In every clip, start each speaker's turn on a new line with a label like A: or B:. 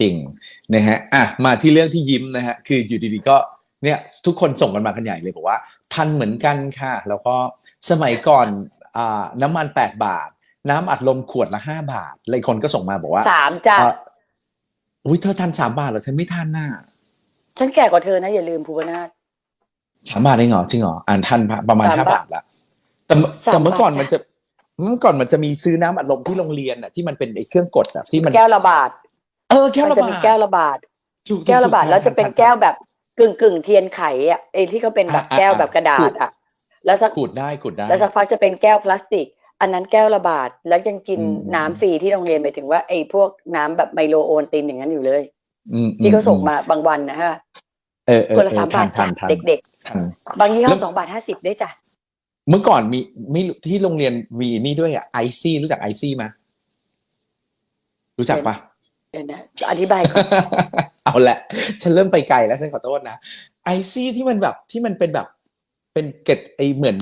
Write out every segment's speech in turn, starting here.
A: จริงนะฮะอะมาที่เรื่องที่ยิ้มนะฮะคืออยู่ดีๆก็เนี่ยทุกคนส่งกันมากันใหญ่เลยบอกว่า ทันเหมือนกันค่ะ แล้วก็สมัยก่อนอ่าน้ำมันแปดบาท น้ำอัดลมขวดละห้าบาทเลยคนก็ส่งมาบอกว่า
B: สามจ้ะ
A: เอ่ออุ้ยเธอทันสามบาทเหรอฉันไม่ทันน่ะ
B: ฉันแก่กว่าเธอนะ อย่าลืมภูวนาถ
A: สามบาทเองเหรอจริงเหรออ่านทันประมาณ
B: สาม
A: ห้า
B: บา
A: บา
B: ท
A: ทละแต่เมื่อ
B: สาม
A: แต่เมื่อก่อน
B: บาท
A: มันจะเมื่อก่อนมันจะมีซื้อน้ำอัดลมที่โรงเรียนอะที่มันเป็นไอ้เครื่องกดอะที่มัน
B: แก้วละบาท
A: เออแก้ว
B: มั
A: ละ
B: จะ
A: บา
B: มี
A: ท
B: แก้วละบาท
A: ถูกๆ
B: แก้วละบาท
A: ถูกๆ
B: แล้วจะเป็น
A: ทัทั
B: แก้วแบบกึ่งกึ่งๆเทียนไขอะไอ้ที่เขาเป็นแบบ
A: อ่าๆๆ
B: แก้วแบบกระดา
A: ขู
B: ษ
A: ด
B: อะ แล้วสัก
A: ขูดได้ขูดได้
B: แล้วสักพักจะเป็นแก้วพลาสติก อันนั้นแก้วละบาทแล้วยังกิน
A: อืม
B: น้ำฟรีที่โรงเรียนไปถึงว่าไอ้พวกน้ำแบบไมโลโอนตินอย่างนั้นอยู่เลย
A: อืม
B: ที่เขาส่ง
A: อื
B: มาบางวันนะฮะ
A: เออเออ
B: คนละ
A: เออ
B: สาม
A: ทั
B: บานท
A: ทั
B: จ้ะ
A: นทัน
B: เด็ก
A: ทัน
B: ๆบางยี่ห้
A: แล้
B: อ
A: ว
B: สองบาทห้าสิบด้วยจ้ะ
A: เมื่อก่อนมีไม่รู้ที่โรงเรียนมีนี่ด้วยอะไอซี่รู้จักไอซี่ไหมรู้จักปะ
B: เดี๋ยวนะอธิบายก่อน
A: เอาละฉันเริ่มไปไกลแล้วฉันขอโทษนะไอซี่ที่มันแบบที่มันเป็นแบบ เป็นเกล็ดไอเหมือน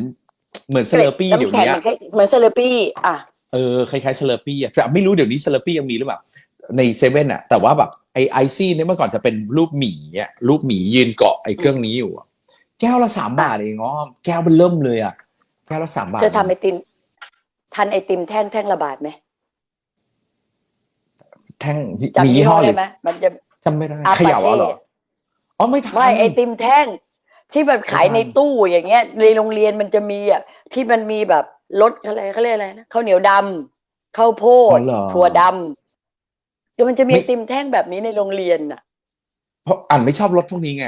A: เหมือนเซเลปี้เดี๋ยว
B: น้ำแข็ง
A: นี้
B: เหมือนเหมือนเซเลปี้อะ
A: เออคล้ายๆเซเลปี้อะแต่ไม่รู้เดี๋ยวนี้เซเลปี้ยังมีหรือเปล่าในเซเว่นอะ แต่ว่าแบบไอไอซี่เนี่ยเมื่อก่อนจะเป็นรูปหมีอะรูปหมียืนเกาะไอเครื่องนี้อยู่อะแก้วละสามบาทเองอ้อมแก้วมันเริ่มเลยอะแก้วละสามบาท
B: เธอทำไอติมทันไอติมแท่งแท่งละบาทไหม
A: แท่งมี
B: จำ
A: ยี่
B: ยี่
A: ห้
B: ห้
A: อ
B: อ
A: เล
B: ได้
A: ย
B: ไหมมันจะ
A: จำไม่ได้
B: อา
A: เขย่าเอาเหรอ
B: ปาเช่
A: อ๋อไม่ทัน
B: ไม่ไอติมแท่ง ที่แบบขาย
A: ไม่ทัน
B: ในตู้อย่างเงี้ย ในโรงเรียนมันจะมีอะที่มันมีแบบรสอะไรเขาเรียกอะไรนะข้าวเหนียวดำข้าวโพ
A: อ๋
B: ด
A: อเหรอ
B: ถั่วดำคือมันจะมี
A: ไม่
B: ไอติมแท่งแบบนี้ในโรงเรียนอะ
A: เพราะอ่านไม่ชอบรถพวกนี้ไง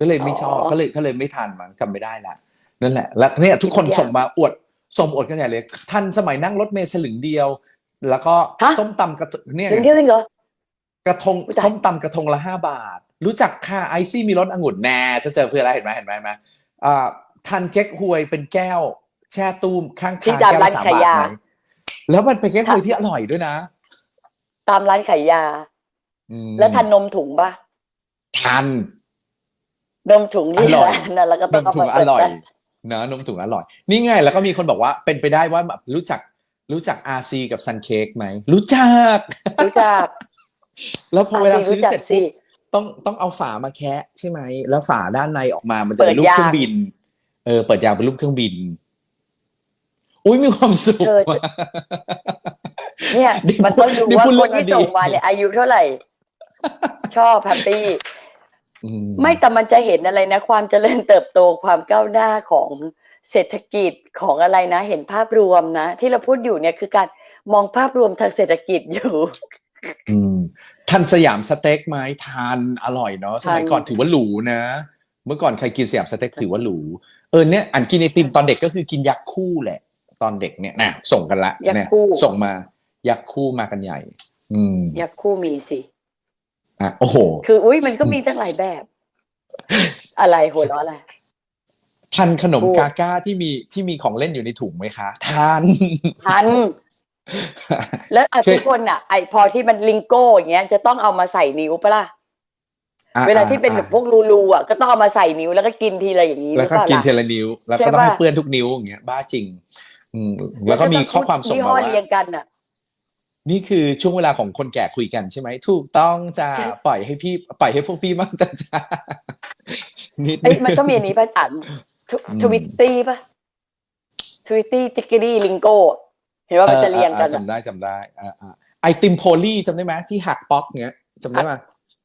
A: ก็เลยไม่ชอบ
B: อ๋อ
A: ก็เลยก็เลยไม่ทันมั้งจำไม่ได้ละนั่นแหละ แล้วเนี่ยทุกคน
B: ทุกอย่าง
A: ส่งมาอวดส่งอวดกันใหญ่เลยทันสมัยนั่งรถเมล์สลึงเดียว แล้วก็
B: ฮะ
A: ส้มตำกระทเนี่ย
B: ถึงเที่ยวเองเหรอ
A: กระทง
B: อุ๊ยตาย
A: ส้มตำกระทงละห้าบาท รู้จักค่ะไอซี่มีรสองุ่นแน่จะเจอเพื่ออะไรเห็นไหมเห็นไหมเห็นไหมอ่าทันเค้กฮวยเป็นแก้ว แช่ตู้มข้าง
B: ที่
A: ทาง
B: ตาม
A: แก้ว
B: ร้าน
A: ละสาม
B: ขาย
A: บาท
B: ยา
A: ไหมแล้วมันเป็นเค้กฮวยที่อร่อยด้วยนะ
B: ตามร้านขายยา
A: อืม
B: แล้วทันนมถุงปะ
A: ทัน
B: นมถุงนี่
A: อร่อย
B: นั่นแล้วก็
A: น
B: ต้อง
A: มถุงอ
B: เามา
A: ร่อย
B: เปิด
A: นะนมถุงอร่อย นี่ไงแล้วก็มีคนบอกว่าเป็นไปได้ว่าแบบรู้จัก รู้จักอาซีกับซันเค้กไหม รู้จัก
B: รู้จัก
A: แล้วพอเวลาซื้อ
B: รู้จัก
A: เสร็จ
B: สิ
A: ปุ๊บต้องต้องเอาฝามาแคะใช่ไหม แล้วฝาด้านในออกมามันจะ
B: เปิ
A: เป็
B: ด
A: นรูป
B: ยาง
A: เครื่องบิน เออ เปิดยางเป็นรูปเครื่องบิน อุ้ยมีความสุข
B: เธอ
A: ว่ะ
B: เนี่ย
A: นี่
B: มันต้องดู
A: นี่
B: ว่า
A: พูด
B: ค
A: เรื่อนง
B: ที่
A: อดีต
B: ส่งมาเนี่ยอายุเท่าไหร่ ชอบแฮปปี้
A: อื
B: ไม่แต่มันจะเห็นอะไรนะ ความเจริญเติบโตความก้าวหน้าของ เศรษฐกิจของอะไรนะ เห็นภาพรวมนะ ที่เราพูดอยู่เนี่ยคือการมองภาพรวมทางเศรษฐกิจอยู่
A: อืมทันสยามสเต็กไหมทานอร่อยเนาะสมัย
B: ทัน
A: ก่อนถือว่าหรูนะ เมื่อก่อนใครกินสยามสเต็กถือว่าหรูเออเนี่ยอันกินไอติมตอนเด็กก็คือกินยักษ์คู่แหละ ตอนเด็กเนี่ยนะส่งกันละ
B: ยักษ์
A: เนี่ย
B: คู่
A: ส่งมายักษ์คู่มากันใหญ่ อืม
B: อยากคู่มีสิ
A: อะโอ้โห
B: คืออุ้ยมันก็มีตั้งหลายแบบ อะไรหัวเราะอะไร
A: ทันขนม
B: คู่
A: กาก้าที่มีที่มีของเล่นอยู่ในถุงไหมคะทาน
B: ทันแล้วอะ
A: ช่วย
B: ทุกคนอะ ไอพอที่มันลิงโก้อย่างเงี้ยจะต้องเอามาใส่นิ้วปะล่ะ
A: อะ
B: เวลาที่เป็นแบบ
A: อะ
B: พวกรูๆอะก็ต้องเอามาใส่นิ้วแล้วก็กินทีละอย่างนี้ห
A: แล้
B: รื
A: ว
B: อ
A: ก็
B: เปล่า
A: กิน
B: ล่ะ
A: เทละนิ้ว แล้ว
B: ใช่
A: ก็ต้องให้
B: ปะ
A: เปื้อนทุกนิ้วอย่างเงี้ยบ้าจริง อืมแล้วก็มีข้อความส่ง
B: ยี่
A: มา
B: ห้อ
A: ว่า
B: เรียงกันอะ
A: นี่คือช่วงเวลาของคนแก่คุยกันใช่ไหมถูกต้องจ้าปล่อยให้พี่ปล่อยให้พวกพี่มั่งจ้าจ้านิด
B: เอ้ย
A: นึง
B: มันก็มีอันนี้ป่ะอัน
A: อืม
B: ทวิตตี้ป่ะทวิตตี้จิกกี้ลิงโก้ เห็นว่ามันจะเรียงกัน
A: ออออ
B: อะ
A: จำได้จำได้อ่าอ่าไอติมโพลี่จำได้ไหมที่หักป๊อกเงี้ยจำได้ไหม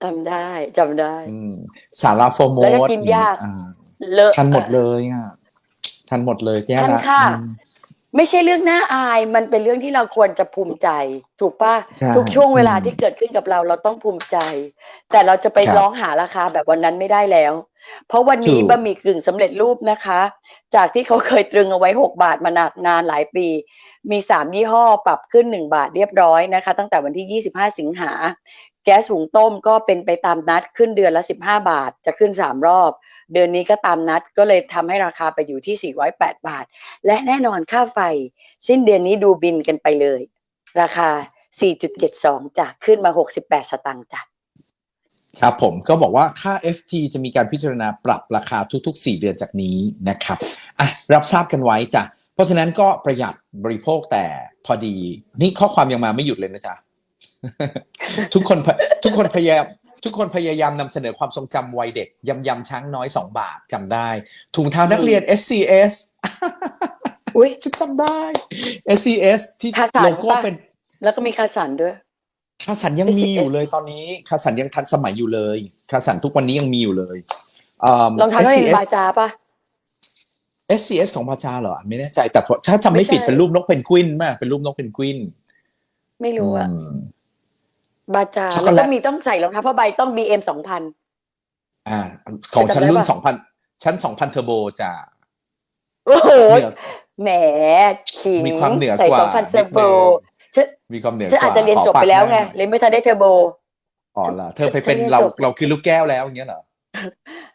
B: จำได้จำได้
A: อืมสาราโฟโม
B: แล้วก็
A: ด
B: กินยาก
A: อ่า
B: เลอะ
A: ทันหมดเลยอะทันหมดเลยแย่
B: ทัน
A: ละ
B: ค่ะ
A: อืม
B: ไม่ใช่เรื่องน่าอายมันเป็นเรื่องที่เราควรจะภูมิใจ ถูกป่ะ
A: ใช่
B: ทุกช่วงเวลา
A: อืม
B: ที่เกิดขึ้นกับเราเราต้องภูมิใจ แต่เราจะไป
A: ครับ
B: ร้องหาราคาแบบวันนั้นไม่ได้แล้ว เพราะวันนี้
A: ถูก
B: บะหมี่กึ่งสำเร็จรูปนะคะ จากที่เขาเคยตรึงเอาไว้6บาทมานานนานหลายปี มี3ยี่ห้อปรับขึ้น1บาทเรียบร้อยนะคะ ตั้งแต่วันที่25สิงหา แก๊สหุงต้มก็เป็นไปตามนัดขึ้นเดือนละ15บาทจะขึ้น3รอบ เดือนนี้ก็ตามนัดก็เลยทำให้ราคาไปอยู่ที่ 408 บาท และแน่นอนค่าไฟ สิ้นเดือนนี้ดูบินกันไปเลย ราคา 4.72จากขึ้นมา 68 สตางค์จ้ะ
A: ครับผมก็บอกว่าค่า FT จะมีการพิจารณาปรับราคาทุกๆ 4 เดือนจากนี้นะครับอะรับทราบกันไว้จ้ะเพราะฉะนั้นก็ประหยัดบริโภคแต่พอดี นี่ข้อความยังมาไม่หยุดเลยนะจ๊ะทุกคนทุกคนพยายาม ทุกคนพยายามนำเสนอความทรงจำวัยเด็กยำยำช้างน้อยสองบาทจำได้ ถุงเท้านักเรียน SCS
B: อุ้ย
A: ฉันจำได้ SCS ที่
B: คาสัน
A: โลโก้
B: ปะ
A: เป็น
B: แล้วก็มีคาสันด้วย
A: คาสันยังมีอยู่
B: SCS
A: เลยตอนนี้คาสันยังทันสมัยอยู่เลยคาสันทุกวันนี้ยังมีอยู่เลยอืม
B: รองเท้านักเรียน
A: SCS
B: บาจาปะ
A: SCS ของบาจาเหรอไม่แน่ใจแต่ถ้าจำไม่
B: ไม่ใช่
A: ผิดเป็นรูปนกเพนกวินมากเป็นรูปนกเพนกวิน
B: ไม่รู้อะ
A: อืม
B: บาจา
A: ช็อกโก
B: แล้ว
A: แลต
B: ก็มีต้องใส่รองเท้าผ้าใบต้อง BM สองพัน
A: อ่า ของชั้น
B: จำได้
A: รุ่น
B: ปะ
A: สองพันชั้นสองพันเทอร์โบจะ
B: โอ้โห
A: เหนือ
B: แหมขิง
A: มีความเหนือ
B: ใส่
A: กว่า
B: สองพันเซอร์โบ
A: นิดนึง
B: ฉัน
A: มีความเหนือก
B: ฉัน
A: ว่า
B: อาจจะเรียน
A: ข
B: จบไปแล้วไง
A: ปากหน้าหน่อย
B: เรียนไม่ทันได้เทอร์โบ
A: อ๋อเหรอเธอไปเป็น
B: ฉันเรียน
A: เรา
B: จบ
A: เราคือลูกแก้วแล้วอย่างเงี้ยเหรอ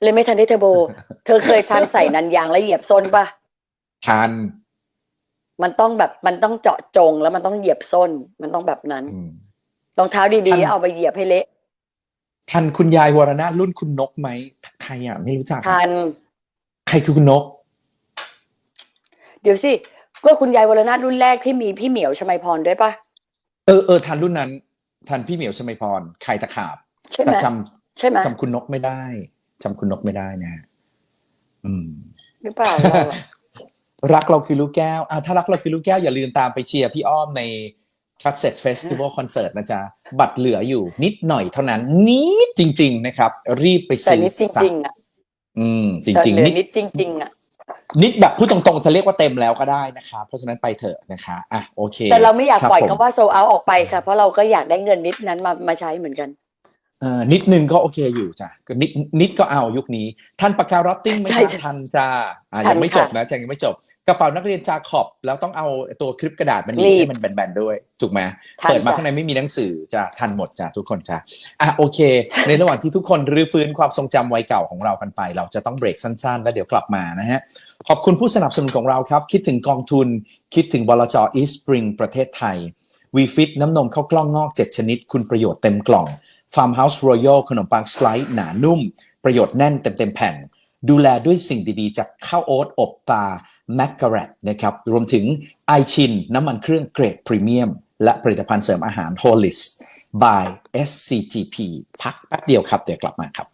B: เรียนไม่ทันได้เทอร์โบ เธอเคยทันใส่นันยางแล้วเหยียบส้นปะ
A: ทัน
B: มันต้องแบบมันต้องเจาะจงแล้วมันต้องเหยียบส้นมันต้องแบบนั้น
A: อืม
B: รองเท้า
A: ทั
B: ดี
A: น
B: ๆเอาไปเหยียบให้เละ
A: ทันคุณยายวรนาถรุ่นคุณนกไหมใครอะไม่รู้จัก
B: ทัน
A: ใครคือคุณนก
B: เดี๋ยวสิก็คุณยายวรนาถรุ่นแรกที่มีพี่เหมียวชมัยพรด้วยปะ
A: เออเออทันรุ่นนั้น ทันพี่เหมียวชมัยพรใครตะขาบ
B: ใช่ไหม
A: แต่จ
B: ใช่ไหมำ
A: จำคุณนกไม่ได้จำคุณนกไม่ได้นะฮะอืม
B: หรือเปล่าเราอะ
A: รักเราคือลูกแก้วอะถ้ารักเราคือลูกแก้วอย่าลืมตามไปเชียร์พี่อ้อมใน คัตเซ็ตเฟสติวัลคอนเสิร์ตนะจ๊ะ บัตรเหลืออยู่นิดหน่อยเท่านั้นนิดจริง ๆ นะครับ รีบไป
B: แต่
A: ซื้อ
B: นิดจ
A: ซะ
B: ริงๆอะ
A: อืมจ
B: แต่
A: ริง
B: เหลื
A: ๆ
B: อ
A: นิด
B: นิดจริงๆอะ
A: นิดแบบพูดตรงๆ จะเรียกว่าเต็มแล้วก็ได้นะคะ เพราะฉะนั้นไปเถอะนะคะอะโอเค
B: แต่เราไม่อยาก
A: ครับ
B: ปล่อย
A: ผม
B: คำว่าโซเอาออกไปค่ะ เพราะเราก็อยากได้เงินนิดนั้นมามาใช้เหมือนกัน
A: เออ นิดนึงก็โอเคอยู่จ้ะก็นิดนิดก็เอายุคนี้ท่านปากการอตติ้งไหม
B: ใช่
A: คะ
B: ใช่
A: ทันจ้าอะ
B: ทัน
A: ยังไม่จบ
B: ค่ะ
A: นะยังไม่จบ กระเป๋านักเรียนจาขอบแล้วต้องเอาตัวคลิปกระดาษมันหนีบ
B: รีบ
A: ให้มันแบนๆด้วย ถูกไหม
B: ทัน
A: เปิดมา
B: จ้ะ
A: ข้างในไม่มีหนังสือจะทันหมดจ้ะทุกคนจ้ะอะโอเค ในระหว่างที่ทุกคนรื้อฟื้นความทรงจำวัยเก่าของเรากันไป เราจะต้องเบรกสั้นๆ แล้วเดี๋ยวกลับมานะฮะขอบคุณผู้สนับสนุนของเราครับ คิดถึงกองทุน คิดถึงบลจ East Spring ประเทศไทยวีฟิตน้ำนมข้าวกล้องงอก 7 ชนิด คุณประโยชน์เต็มกล่อง Farmhouse Royal ขนมปังสไลด์หนานุ่ม ประโยชน์แน่นเต็มๆแผ่น ดูแลด้วยสิ่งดีๆ จากข้าวโอ๊ตอบตาแมกกาเรตนะครับ รวมถึงไอชินน้ำมันเครื่องเกรดพรีเมียม และผลิตภัณฑ์เสริมอาหารโฮลิส by SCGP พักแป๊บเดียวครับ เดี๋ยวกลับมาครับ